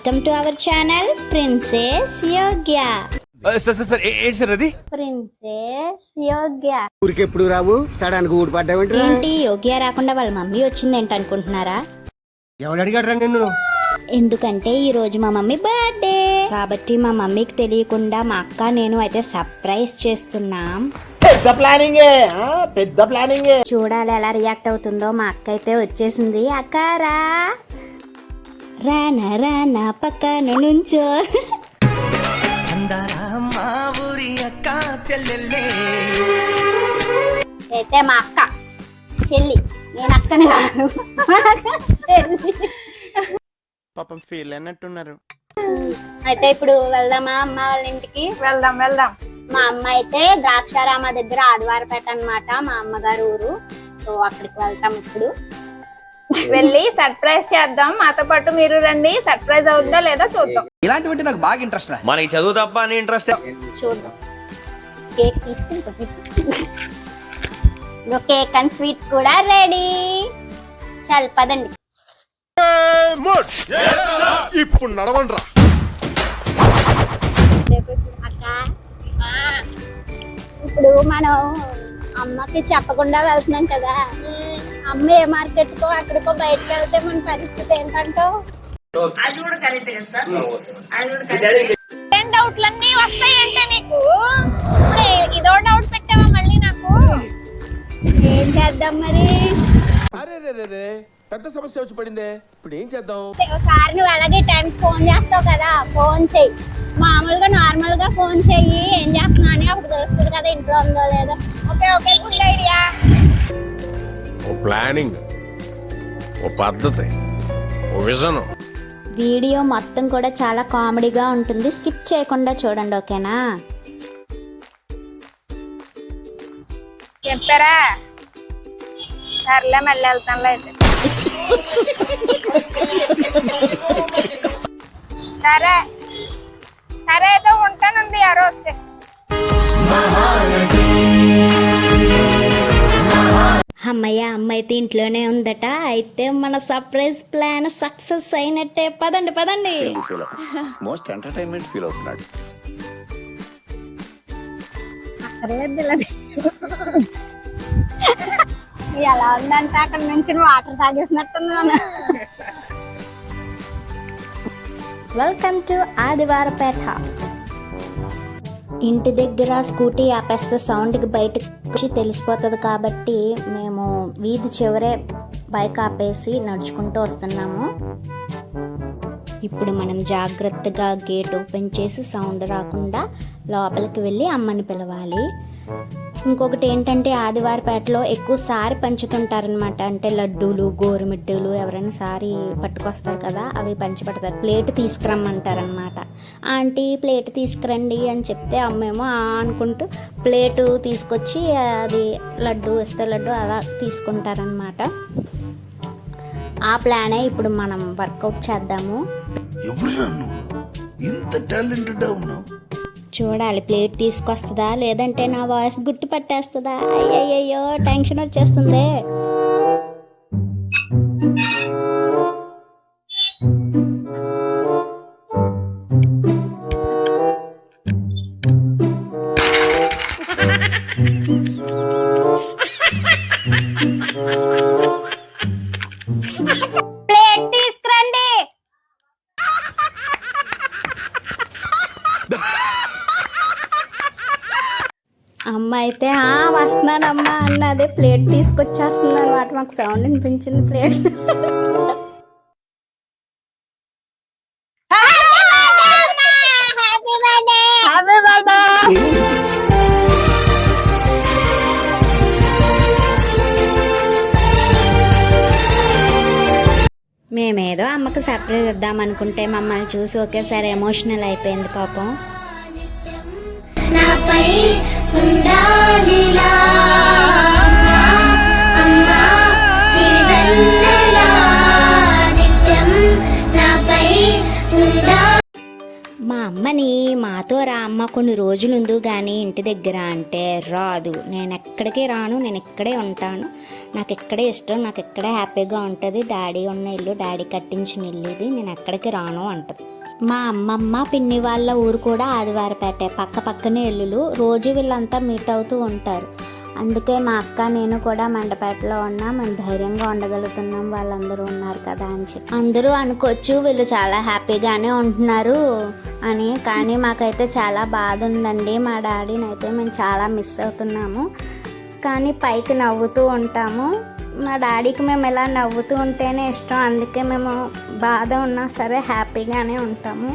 Welcome to our channel princess Yogya sir sir sir ఏంటి sir అది? Princess Yogya ఊరికెప్పుడు రావు? సడన్గా ఊడిపడ్డావేంట్రా? ఏంటి యోగ్య రాకుండా వాళ్ళ మమ్మీ వచ్చింది ఏంటి అనుకుంటున్నారా? ఎవడు అడిగాడు నిన్ను? ఎందుకంటే ఈ రోజు మా మమ్మీ బర్త్డే. కాబట్టి మా మమ్మీకి తెలియకుండా మా అక్క నేను అయితే సర్ప్రైజ్ చేస్తున్నాం. పెద్ద ప్లానింగే పెద్ద ప్లానింగే. చూడాలి ఎలా రియాక్ట్ అవుతుందో మా అక్క అయితే వచ్చేసింది. అక్క రా రానా రానా పక్కన నుంచో. అయితే మా అక్క చెల్లి. నేను అక్కని కాదు. మా అక్క చెల్లి. పాపం ఫీల్ అయినట్టున్నారు. అయితే ఇప్పుడు వెళ్దామా అమ్మ వాళ్ళ ఇంటికి? వెళ్దాం వెళ్దాం. మా అమ్మ అయితే ద్రాక్షారామ దగ్గర ఆదివారపేట అన్నమాట మా అమ్మగారు ఊరు. సో అక్కడికి వెళ్తాం ఇప్పుడు. వెళ్ళి సర్ప్రైజ్ చేద్దాం. మాతో పాటు మీరు రండి. సర్ప్రైజ్ అవుతుందో లేదో చూద్దాం. ఇలాంటివంటే నాకు బాగా ఇంట్రెస్ట్ రా. మనకి చదువు తప్ప అని ఇంట్రెస్ట్ చూద్దాం. కేక్ తీసుకుంటాం కేక్ అండ్ స్వీట్స్ కూడా రెడీ. చాలు పదండి. ఇప్పుడు నడవండ్రా ఇప్పుడు మనం అమ్మకి చెప్పకుండా వెళ్తున్నాం కదా. అమ్మ ఏ మార్కెట్ కో అక్కడికో బయటకు వెళ్తే మన పరిస్థితి ఏంటంటావు? ఏం డౌట్లన్నీ వస్తాయంటే నీకు? ఇప్పుడు ఇదో డౌట్ పెట్టావా మళ్ళీ నాకు? ఏం చేద్దాం మరి? అరే పెద్ద సమస్య వచ్చి పడిందే. ఇప్పుడు ఏం చేద్దాం? ఒకసారి నువ్వు అలాగే టైంకి ఫోన్ చేస్తావు కదా ఫోన్ చెయ్యి. మామూలుగా నార్మల్గా ఫోన్ చెయ్యి. ఏం చేస్తున్నా అని అప్పుడు తెలుస్తుంది కదా ఇంట్లో ఉందో లేదో. Okay okay good idea. ఓ ప్లానింగ్ ఓ పద్ధతి ఓ విజన్. వీడియో మొత్తం కూడా చాలా కామెడీగా ఉంటుంది. స్కిప్ చేయకుండా చూడండి ఓకేనా? చెప్పారా? సర్లే మళ్ళీ వెళ్తానులే అయితే. సరే. సరే అయితే ఉంటానండి ఎవరో వచ్చే అమ్మయ్య అమ్మ అయితే ఇంట్లోనే ఉందట. అయితే మన సర్ప్రైజ్ ప్లాన్ సక్సెస్ అయినట్టే. పదండి పదండి. మోస్ట్ ఎంటర్టైన్మెంట్ ఫీల్ అవుతున్నాడు ఎలా ఉందంటే అక్కడ నుంచి వాటర్ తాగేసినట్టున్నాను వెల్కమ్ టు ఆదివారపేట ఇంటి దగ్గర స్కూటీ ఆపేస్తే సౌండ్కి బయటకు వచ్చి తెలిసిపోతుంది కాబట్టి మేము వీధి చివరే బైక్ ఆపేసి నడుచుకుంటూ వస్తున్నాము. ఇప్పుడు మనం జాగ్రత్తగా గేట్ ఓపెన్ చేసి సౌండ్ రాకుండా లోపలికి వెళ్ళి అమ్మని పిలవాలి. ఇంకొకటి ఏంటంటే ఆదివారపేటలో ఎక్కువ సారి పంచుతుంటారనమాట అంటే లడ్డూలు గోరుమిడ్డలు ఎవరైనా సారి పట్టుకొస్తారు కదా అవి పంచిపెడతారు. ప్లేట్ తీసుకురమ్మంటారనమాట ఆంటీ ప్లేట్ తీసుకురండి అని చెప్తే అమ్మేమో అనుకుంటూ ప్లేటు తీసుకొచ్చి అది లడ్డు ఇస్తే లడ్డు అలా తీసుకుంటారనమాట ఆ ప్లానే ఇప్పుడు మనం వర్కౌట్ చేద్దాము. ఎవరురా నువ్వు? ఇంత టాలెంటెడ్ ఉన్నావు. చూడాలి ప్లేట్ తీసుకొస్తుందా లేదంటే నా వాయిస్ గుర్తుపట్టేస్తుందా? అయ్యయ్యో టెన్షన్ వచ్చేస్తుంది. వినిపించింది ప్లేట్. మేమేదో అమ్మకు సర్ప్రైజ్ ఇద్దాం అనుకుంటే మమ్మల్ని చూసి ఒకేసారి ఎమోషనల్ అయిపోయింది పాపం. నాపై ఉండాలిలా. కొన్ని రోజులుందు కానీ ఇంటి దగ్గర అంటే రాదు. నేను ఎక్కడికి రాను నేను ఇక్కడే ఉంటాను. నాకు ఇక్కడే ఇష్టం నాకు ఇక్కడే హ్యాపీగా ఉంటుంది. డాడీ ఉన్న ఇల్లు డాడీ కట్టించిన ఇల్లు ఇది. నేను ఎక్కడికి రాను అంటది. మా అమ్మమ్మ పిన్ని వాళ్ళ ఊరు కూడా ఆదివారపేటే. పక్క పక్కనే ఇల్లులు. రోజు వీళ్ళంతా మీట్ అవుతూ ఉంటారు. అందుకే మా అక్క నేను కూడా మండపేటలో ఉన్నా. మనం ధైర్యంగా ఉండగలుగుతున్నాం. వాళ్ళందరూ ఉన్నారు కదా అని చెప్పి. అందరూ అనుకోవచ్చు వీళ్ళు చాలా హ్యాపీగానే ఉంటున్నారు అని కానీ మాకైతే చాలా బాధ ఉందండి. మా డాడీని అయితే మేము చాలా మిస్ అవుతున్నాము. కానీ పైకి నవ్వుతూ ఉంటాము. మా డాడీకి మేము ఇలా నవ్వుతూ ఉంటేనే ఇష్టం. అందుకే మేము బాధ ఉన్నా సరే హ్యాపీగానే ఉంటాము.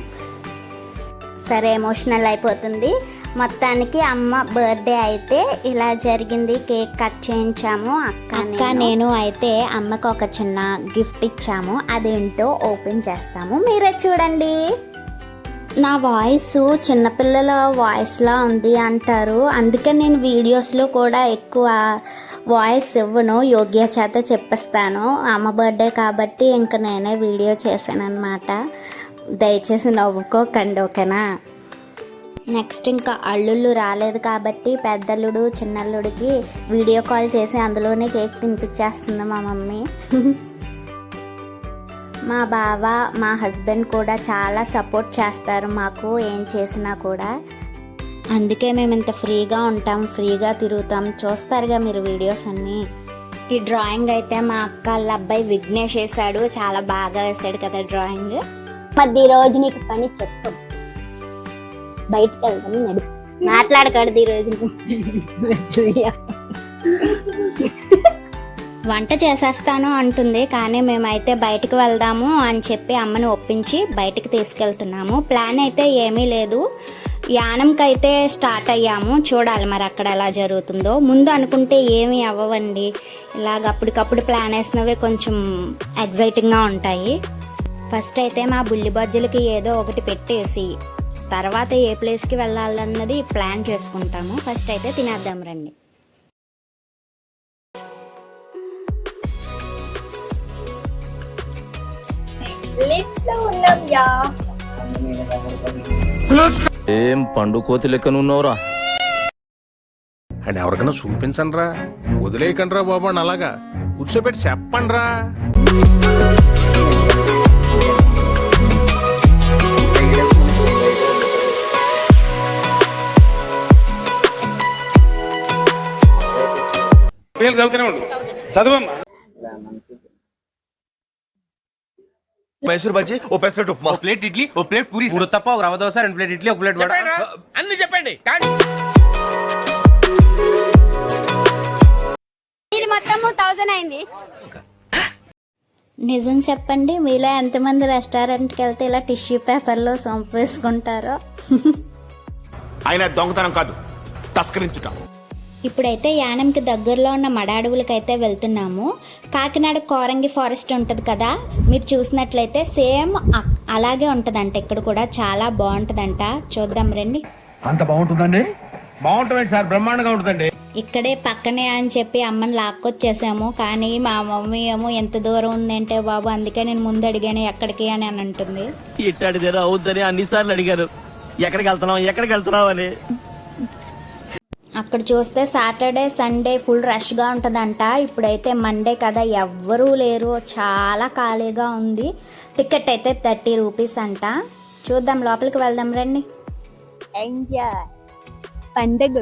సరే ఎమోషనల్ అయిపోతుంది. మొత్తానికి అమ్మ బర్త్డే అయితే ఇలా జరిగింది. కేక్ కట్ చేయించాము. అక్క అక్క నేను. అయితే అమ్మకు ఒక చిన్న గిఫ్ట్ ఇచ్చాము. అదేంటో ఓపెన్ చేస్తాము. మీరే చూడండి. నా వాయిస్ చిన్నపిల్లల వాయిస్లా ఉంది అంటారు. అందుకే నేను వీడియోస్లో కూడా ఎక్కువ వాయిస్ ఇవ్వను. యోగ్య చేత చెప్పిస్తాను. అమ్మ బర్త్డే కాబట్టి ఇంక నేనే వీడియో చేశాను అనమాట దయచేసి నవ్వుకోకండి ఓకేనా? నెక్స్ట్ ఇంకా అల్లుళ్ళు రాలేదు కాబట్టి పెద్దల్లుడు చిన్నల్లుడికి వీడియో కాల్ చేసి అందులోనే కేక్ తినిపించేస్తుంది మా మమ్మీ. మా బావ మా హస్బెండ్ కూడా చాలా సపోర్ట్ చేస్తారు మాకు ఏం చేసినా కూడా. అందుకే మేము ఇంత ఫ్రీగా ఉంటాం ఫ్రీగా తిరుగుతాం. చూస్తారుగా మీరు వీడియోస్ అన్నీ. ఈ డ్రాయింగ్ అయితే మా అక్క వాళ్ళ అబ్బాయి విఘ్నేష్ వేసాడు చాలా బాగా వేసాడు కదా డ్రాయింగ్. మరి ఈ రోజు నీకు పని చెప్తాం బయటకు వెళ్తాం నడు. మాట్లాడకూడదు ఈ రోజు. వంట చేసేస్తాను అంటుంది కానీ మేమైతే బయటకు వెళ్దాము అని చెప్పి అమ్మని ఒప్పించి బయటికి తీసుకెళ్తున్నాము. ప్లాన్ అయితే ఏమీ లేదు. యానంకైతే స్టార్ట్ అయ్యాము. చూడాలి మరి అక్కడ ఎలా జరుగుతుందో. ముందు అనుకుంటే ఏమీ అవ్వవండి. ఇలాగ అప్పటికప్పుడు ప్లాన్ వేసినవే కొంచెం ఎగ్జైటింగ్గా ఉంటాయి. ఫస్ట్ అయితే మా బుల్లి బజ్జలకి ఏదో ఒకటి పెట్టేసి తర్వాత ఏ ప్లేస్కి వెళ్ళాలన్నది ప్లాన్ చేసుకుంటాము. ఫస్ట్ అయితే తినేద్దాం రండి. ఏం పండు కోతి లెక్కనున్నావురా అని ఎవరికైనా చూపించండి రా వదిలేయకండి రా బాబు అని అలాగా. కూర్చోబెట్టి చెప్పండి రా మైసూర్ బజ్జీ ఓ పెసరట్ ఉప్మా. ఓ ప్లేట్ ఇడ్లీ ఓ ప్లేట్ పూరి మూడు తప్ప ఒక రవ దోశ రెండు ప్లేట్ ఇడ్లీ ఒక ప్లేట్ వడ. అన్ని చెప్పండి. కానీ ఇది మొత్తం థౌసండ్ అయింది. నిజం చెప్పండి మీలో ఎంతమంది రెస్టారెంట్కి వెళ్తే ఇలా టిష్యూ పేపర్లో సొంపు వేసుకుంటారో? ఆయన దొంగతనం కాదు తస్కరించుట. ఇప్పుడైతే యానంకి దగ్గరలో ఉన్న మడ అడవులకైతే వెళ్తున్నాము. కాకినాడ కోరంగి ఫారెస్ట్ ఉంటుంది కదా మీరు చూసినట్లయితే సేమ్ అలాగే ఉంటుందంట ఇక్కడ కూడా చాలా బాగుంటుందంట. చూద్దాం రండి. అంత బాగుంటుందండి? బాగుంటుంది సార్ బ్రహ్మాండంగా ఉంటుందండి. ఇక్కడే పక్కనే అని చెప్పి అమ్మని లాక్కొచ్చేసాము కానీ మా మమ్మీ ఏమో ఎంత దూరం ఉందంటే బాబు అందుకే నేను ముందు అడిగాను ఎక్కడికి అని అని అంటుంది. ఇట్టాడిదేదో అవుద్దని అన్నిసార్లు అడిగారు. ఎక్కడికి వెళ్తున్నాం ఎక్కడికి వెళ్తున్నాం అని. అక్కడ చూస్తే సాటర్డే సండే ఫుల్ రష్గా ఉంటుందంట. ఇప్పుడైతే మండే కదా ఎవ్వరూ లేరు. చాలా ఖాళీగా ఉంది. టికెట్ అయితే థర్టీ రూపీస్ అంట. చూద్దాం లోపలికి వెళ్దాం రండి. ఎంజాయ్. పండగ.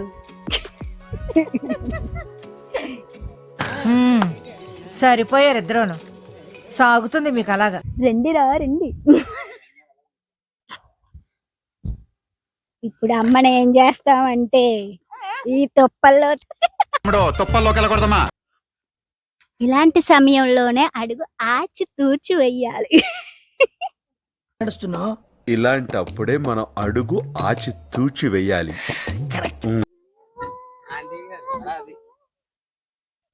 సరిపోయారు ఇద్దరును. సాగుతుంది మీకు అలాగా. రండిరా రండి. ఇప్పుడు అమ్మని ఏం చేస్తామంటే ఈ తొప్పల్లో తుప్పల్లోకి వెళ్ళకూడదమ్మా. ఇలాంటి సమయంలోనే అడుగు ఆచి తూచి వెయ్యాలి. ఇలాంటప్పుడే మనం అడుగు ఆచి తూచి వెయ్యాలి.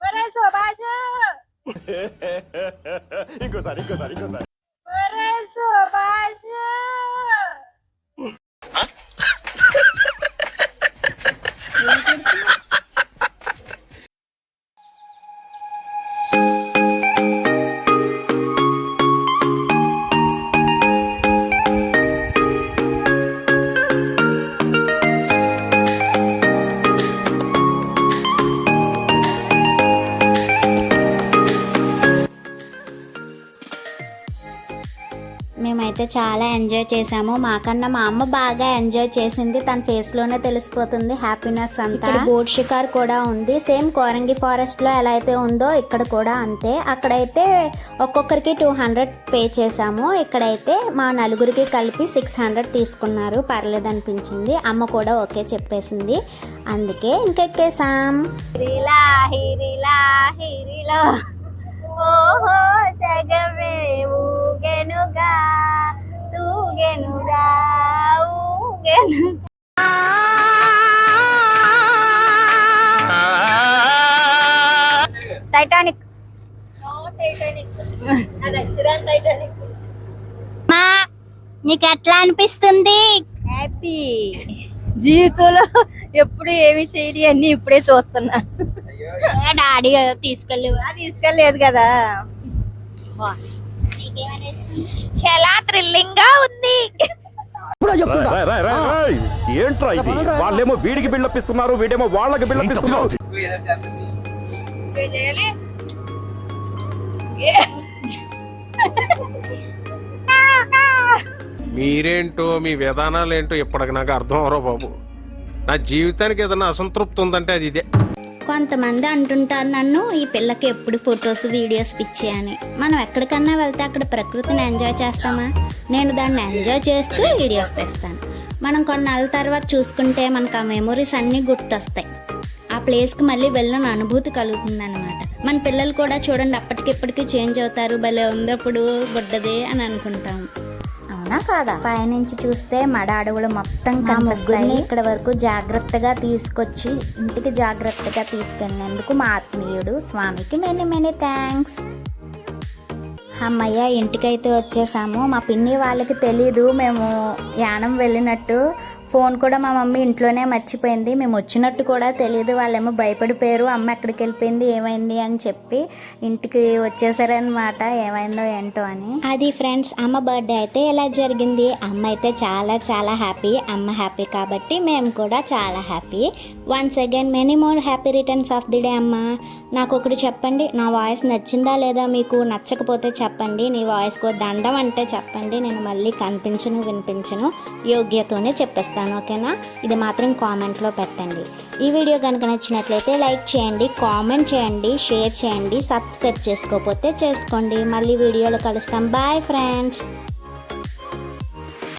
ఒరే సుభాష్ ఒరే మేమైతే చాలా ఎంజాయ్ చేసాము మాకన్నా మా అమ్మ బాగా ఎంజాయ్ చేసింది. తన ఫేస్లోనే తెలిసిపోతుంది హ్యాపీనెస్ అంతా. బోట్ షికార్ కూడా ఉంది. సేమ్ కోరంగి ఫారెస్ట్లో ఎలా అయితే ఉందో ఇక్కడ కూడా అంతే. అక్కడైతే ఒక్కొక్కరికి టూ హండ్రెడ్ పే చేసాము ఇక్కడైతే మా నలుగురికి కలిపి సిక్స్ హండ్రెడ్ తీసుకున్నారు. పర్లేదు అనిపించింది అమ్మ కూడా ఓకే చెప్పేసింది. అందుకే ఇంకెక్కేసాం హిరిలా హిరిలా హిరిలో. ఓహో జగమే ఊగెనుగా తూగెనుగా ఊగెను. టైటానిక్ మా నీకు ఎట్లా అనిపిస్తుంది? హ్యాపీ జీవితంలో ఎప్పుడు ఏమి చేయని అన్ని ఇప్పుడే చూస్తున్నా. డాడీ తీసుకెళ్ళి తీసుకెళ్ళలేదు కదా. చాలా థ్రిల్లింగ్గా ఉంది ఏంట్రా ఇది? వాళ్ళేమో వీడికి బిల్డప్ ఇస్తున్నారు వీడేమో వాళ్ళకి బిల్డప్ ఇస్తున్నారు. మీరేంటో మీ విధానాలు ఏంటో ఇప్పటికి నాకు అర్థం అవరో బాబు. నా జీవితానికి ఏదైనా అసంతృప్తి ఉందంటే అది ఇదే. కొంతమంది అంటుంటారు నన్ను ఈ పిల్లకి ఎప్పుడు ఫొటోస్ వీడియోస్ పిచ్చి అని. మనం ఎక్కడికన్నా వెళ్తే అక్కడ ప్రకృతిని ఎంజాయ్ చేస్తామా? నేను దాన్ని ఎంజాయ్ చేస్తూ వీడియోస్ తెస్తాను. మనం కొన్నాళ్ళ తర్వాత చూసుకుంటే మనకు ఆ మెమొరీస్ అన్నీ గుర్తొస్తాయి. ఆ ప్లేస్కి మళ్ళీ వెళ్ళిన అనుభూతి కలుగుతుంది అనమాట మన పిల్లలు కూడా చూడండి అప్పటికిప్పటికి చేంజ్ అవుతారు. భలే ఉంది అప్పుడు అని అనుకుంటాము. అవునా కాదా? పైనుంచి చూస్తే మడ అడవులు మొత్తం కనిపిస్తాయి. ఇక్కడ వరకు జాగ్రత్తగా తీసుకొచ్చి ఇంటికి జాగ్రత్తగా తీసుకెళ్ళినందుకు మా ఆత్మీయుడు స్వామికి మెనీ మెనీ థ్యాంక్స్. అమ్మయ్య ఇంటికైతే వచ్చేసాము. మా పిన్ని వాళ్ళకి తెలీదు. మేము యానం వెళ్ళినట్టు ఫోన్ కూడా మా మమ్మీ ఇంట్లోనే మర్చిపోయింది. మేము వచ్చినట్టు కూడా తెలియదు. వాళ్ళేమో భయపడిపోయారు. అమ్మ ఎక్కడికి వెళ్ళిపోయింది? ఏమైంది? అని చెప్పి ఇంటికి వచ్చేసారనమాట ఏమైందో ఏంటో అని. అది ఫ్రెండ్స్ అమ్మ బర్త్డే అయితే ఎలా జరిగింది? అమ్మ అయితే చాలా చాలా హ్యాపీ. అమ్మ హ్యాపీ కాబట్టి మేము కూడా చాలా happy. Once again many more happy returns of the day అమ్మ. నాకు ఒకటి చెప్పండి. నా వాయిస్ నచ్చిందా లేదా మీకు? నచ్చకపోతే చెప్పండి. నీ వాయిస్కు దండం అంటే చెప్పండి. నేను మళ్ళీ కనిపించను వినిపించను. యోగ్యతోనే చెప్పేస్తాను. ఓకేనా? ఇది మాత్రం కామెంట్లో పెట్టండి. ఈ వీడియో కనుక నచ్చినట్లయితే లైక్ చేయండి కామెంట్ చేయండి షేర్ చేయండి సబ్స్క్రైబ్ చేసుకోకపోతే చేసుకోండి. మళ్ళీ వీడియోలో కలుస్తాం. Bye friends.